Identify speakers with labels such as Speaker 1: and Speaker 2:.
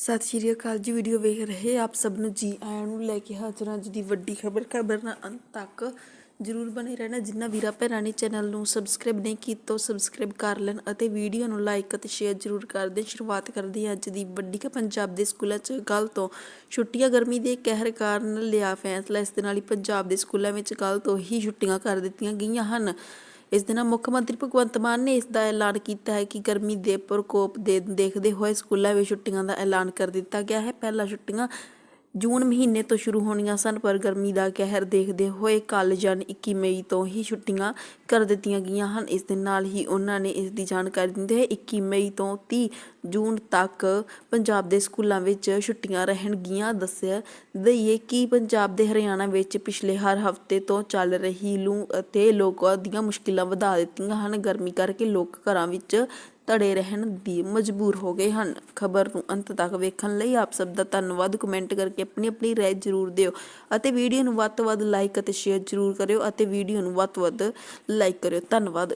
Speaker 1: ਸਤਿ ਸ਼੍ਰੀ ਅਕਾਲ ਜੀ ਵੀਡੀਓ ਵੇਖ ਰਹੇ ਆਪ ਸਭ ਨੂੰ ਜੀ ਆਇਆਂ ਨੂੰ ਲੈ ਕੇ ਹਾਜ਼ਰ ਅੱਜ ਦੀ ਵੱਡੀ ਖਬਰ। ਖਬਰ ਨਾਲ ਅੰਤ ਤੱਕ ਜਰੂਰ ਬਣੇ ਰਹਿਣਾ। ਜਿੰਨਾ ਵੀਰਾ ਭੈਣਾਂ ਨੇ ਚੈਨਲ ਨੂੰ ਸਬਸਕ੍ਰਾਈਬ ਨਹੀਂ ਕੀਤਾ, ਉਹ ਸਬਸਕ੍ਰਾਈਬ ਕਰ ਲੈਣ ਅਤੇ ਵੀਡੀਓ ਨੂੰ ਲਾਈਕ ਅਤੇ ਸ਼ੇਅਰ ਜਰੂਰ ਕਰ ਦੇਣ। ਸ਼ੁਰੂਆਤ ਕਰਦੇ ਹਾਂ ਅੱਜ ਦੀ ਵੱਡੀ ਖਬਰ। ਪੰਜਾਬ ਦੇ ਸਕੂਲਾਂ 'ਚ ਕੱਲ ਤੋਂ ਛੁੱਟੀਆਂ, ਗਰਮੀ ਦੇ ਕਹਿਰ ਕਾਰਨ ਲਿਆ ਫੈਸਲਾ ਇਸ ਦੇ ਨਾਲ ਹੀ ਪੰਜਾਬ ਦੇ ਸਕੂਲਾਂ ਵਿੱਚ ਕੱਲ ਤੋਂ ਹੀ ਛੁੱਟੀਆਂ ਕਰ ਦਿੱਤੀਆਂ ਗਈਆਂ ਹਨ। ਇਸ ਦੇ ਨਾਲ ਮੁੱਖ ਮੰਤਰੀ ਭਗਵੰਤ ਮਾਨ ਨੇ ਇਸ ਦਾ ਐਲਾਨ ਕੀਤਾ ਹੈ ਕਿ ਗਰਮੀ ਦੇ ਪ੍ਰਕੋਪ ਦੇ ਦੇਖਦੇ ਹੋਏ ਸਕੂਲਾਂ ਵਿੱਚ ਛੁੱਟੀਆਂ ਦਾ ਐਲਾਨ ਕਰ ਦਿੱਤਾ ਗਿਆ ਹੈ। ਪਹਿਲਾਂ ਛੁੱਟੀਆਂ ਜੂਨ ਮਹੀਨੇ ਤੋਂ ਸ਼ੁਰੂ ਹੋਣੀਆਂ ਸਨ, ਪਰ ਗਰਮੀ ਦਾ ਕਹਿਰ ਦੇਖਦੇ ਹੋਏ ਕੱਲ ਜਨ 21 ਮਈ ਤੋਂ ਹੀ ਛੁੱਟੀਆਂ ਕਰ ਦਿੱਤੀਆਂ ਗਈਆਂ ਹਨ। ਇਸ ਦੇ ਨਾਲ ਹੀ ਉਹਨਾਂ ਨੇ ਇਸ ਦੀ ਜਾਣਕਾਰੀ ਦਿੰਦੇ ਹੋਏ 21 ਮਈ ਤੋਂ 30 ਜੂਨ ਤੱਕ ਪੰਜਾਬ ਦੇ ਸਕੂਲਾਂ ਵਿੱਚ ਛੁੱਟੀਆਂ ਰਹਿਣਗੀਆਂ। ਦੱਸਿਆ ਦਈਏ ਕਿ ਪੰਜਾਬ ਦੇ ਹਰਿਆਣਾ ਵਿੱਚ ਪਿਛਲੇ ਹਰ ਹਫ਼ਤੇ ਤੋਂ ਚੱਲ ਰਹੀ ਲੂ ਅਤੇ ਲੋਕਾਂ ਦੀਆਂ ਮੁਸ਼ਕਿਲਾਂ ਵਧਾ ਦਿੱਤੀਆਂ ਹਨ। ਗਰਮੀ ਕਰਕੇ ਲੋਕ ਘਰਾਂ ਵਿੱਚ ਧੜੇ ਰਹਿਣ ਦੀ ਮਜਬੂਰ ਹੋ ਗਏ ਹਨ। ਖਬਰ ਨੂੰ ਅੰਤ ਤੱਕ ਵੇਖਣ ਲਈ ਆਪ ਸਭ ਦਾ ਧੰਨਵਾਦ। ਕਮੈਂਟ ਕਰਕੇ ਆਪਣੀ ਆਪਣੀ ਰਾਏ ਜ਼ਰੂਰ ਦਿਓ ਅਤੇ ਵੀਡੀਓ ਨੂੰ ਵੱਧ ਤੋਂ ਵੱਧ ਲਾਈਕ ਅਤੇ ਸ਼ੇਅਰ ਜ਼ਰੂਰ ਕਰਿਓ ਅਤੇ ਵੀਡੀਓ ਨੂੰ ਵੱਧ ਤੋਂ ਵੱਧ ਲਾਈਕ ਕਰਿਓ। ਧੰਨਵਾਦ।